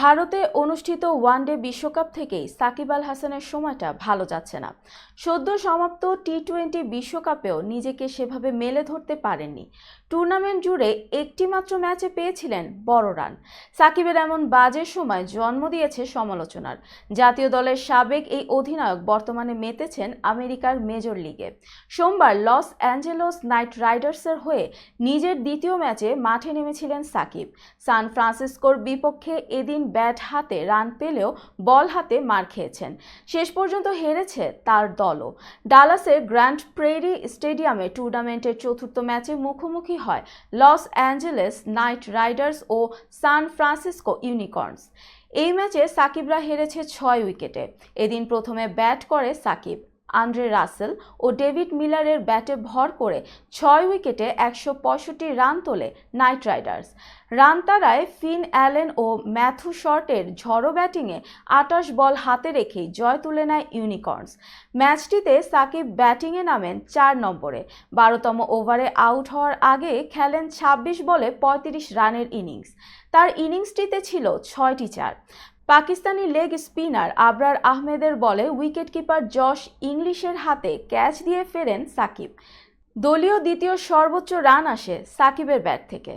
ভারতে অনুষ্ঠিত ওয়ানডে বিশ্বকাপ থেকেই সাকিব আল হাসানের সময়টা ভালো যাচ্ছে না। সদ্য সমাপ্ত টি টোয়েন্টি বিশ্বকাপেও নিজেকে সেভাবে মেলে ধরতে পারেননি। টুর্নামেন্ট জুড়ে একটি মাত্র ম্যাচে পেয়েছিলেন বড় রান। সাকিবের এমন বাজে সময় জন্ম দিয়েছে সমালোচনার। জাতীয় দলের সাবেক এই অধিনায়ক বর্তমানে মেতেছেন আমেরিকার মেজর লিগে। সোমবার লস অ্যাঞ্জেলস নাইট রাইডার্সের হয়ে নিজের দ্বিতীয় ম্যাচে মাঠে নেমেছিলেন সাকিব। সান ফ্রান্সিসকোর বিপক্ষে এদিন ব্যাট হাতে রান পেলেও বল হাতে মার খেয়েছেন। শেষ পর্যন্ত হেরেছে তার দলও। ডালাসের গ্র্যান্ড প্রেরি স্টেডিয়ামে টুর্নামেন্টের চতুর্থ ম্যাচে মুখোমুখি হয় লস অ্যাঞ্জেলেস নাইট রাইডার্স ও সান ফ্রান্সিসকো ইউনিকর্নস। এই ম্যাচে সাকিবরা হেরেছে ছয় উইকেটে। এদিন প্রথমে ব্যাট করে সাকিব। আন্দ্রে রাসেল ও ডেভিড মিলারের ব্যাটে ভর করে ছয় উইকেটে একশো পঁয়ষট্টি রান তোলে নাইট রাইডার্স। রান তারায় ফিন অ্যালেন ও ম্যাথু শর্টের ঝড়ো ব্যাটিংয়ে আটাশ বল হাতে রেখেই জয় তুলে নেয় ইউনিকর্নস। ম্যাচটিতে সাকিব ব্যাটিংয়ে নামেন চার নম্বরে। বারোতম ওভারে আউট হওয়ার আগে খেলেন ২৬ বলে পঁয়ত্রিশ রানের ইনিংস। তার ইনিংসটিতে ছিল ছয়টি চার। পাকিস্তানি লেগ স্পিনার আবরার আহমেদের বলে উইকেটকিপার জশ ইংলিশের হাতে ক্যাচ দিয়ে ফেরেন সাকিব। দলীয় দ্বিতীয় সর্বোচ্চ রান আসে সাকিবের ব্যাট থেকে।